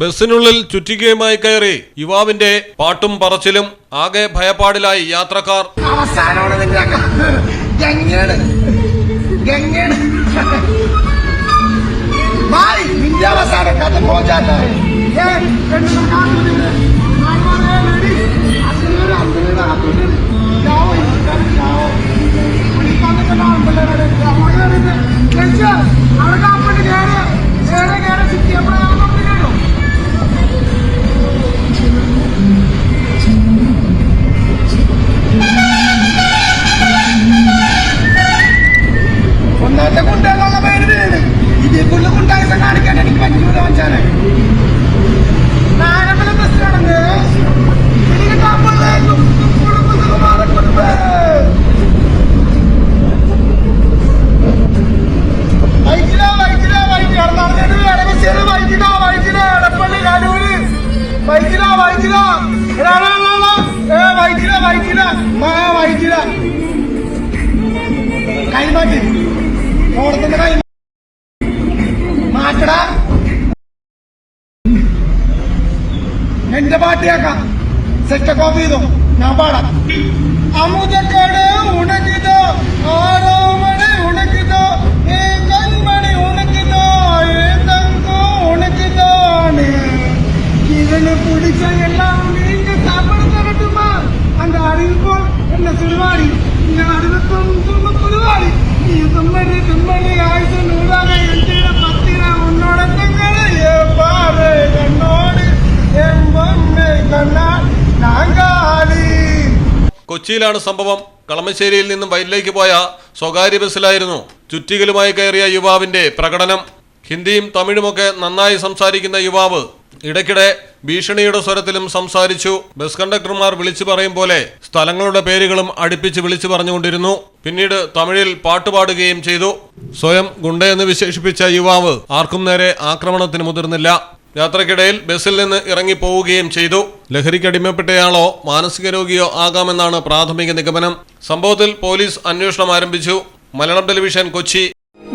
ബസ്സിനുള്ളിൽ ചുറ്റികയുമായി കയറി യുവാവിന്റെ പാട്ടും പറച്ചിലും ആകെ ഭയപ്പാടിലായി യാത്രക്കാർ. അവസാനമാണ് വൈറ്റില വൈറ്റില. വൈറ്റില വൈറ്റില. മാ വൈറ്റില. കൈമാറ്റി. ഓണത്തിന്റെ കൈ മാറ്റടാ. എന്റെ പാട്ട് കേക്കാം സെറ്റ് കോപ്പി ചെയ്തു. ഞാൻ പാടാം. അമുതക്കട് ഉണക്കിതോ ആരോ കൊച്ചിയിലാണ് സംഭവം. കളമശ്ശേരിയിൽ നിന്നും വയലിലേക്ക് പോയ സ്വകാര്യ ബസ്സിലായിരുന്നു ചുറ്റികലുമായി കയറിയ യുവാവിന്റെ പ്രകടനം. ഹിന്ദിയും തമിഴുമൊക്കെ നന്നായി സംസാരിക്കുന്ന യുവാവ് ഇടയ്ക്കിടെ ഭീഷണിയുടെ സ്വരത്തിലും സംസാരിച്ചു. ബസ് കണ്ടക്ടർമാർ വിളിച്ചു പറയും പോലെ സ്ഥലങ്ങളുടെ പേരുകളും അടുപ്പിച്ച് വിളിച്ചു പറഞ്ഞുകൊണ്ടിരുന്നു. പിന്നീട് തമിഴിൽ പാട്ടുപാടുകയും ചെയ്തു. സ്വയം ഗുണ്ടയെന്ന് വിശേഷിപ്പിച്ച യുവാവ് ആർക്കും നേരെ ആക്രമണത്തിന് മുതിർന്നില്ല. യാത്രക്കിടയിൽ ബസ്സിൽ നിന്ന് ഇറങ്ങി പോവുകയും ചെയ്തു. ലഹരിക്ക് അടിമപ്പെട്ടയാളോ മാനസിക രോഗിയോ ആകാമെന്നാണ് പ്രാഥമിക നിഗമനം. സംഭവത്തിൽ പോലീസ് അന്വേഷണം ആരംഭിച്ചു. Malayalam television Kochi.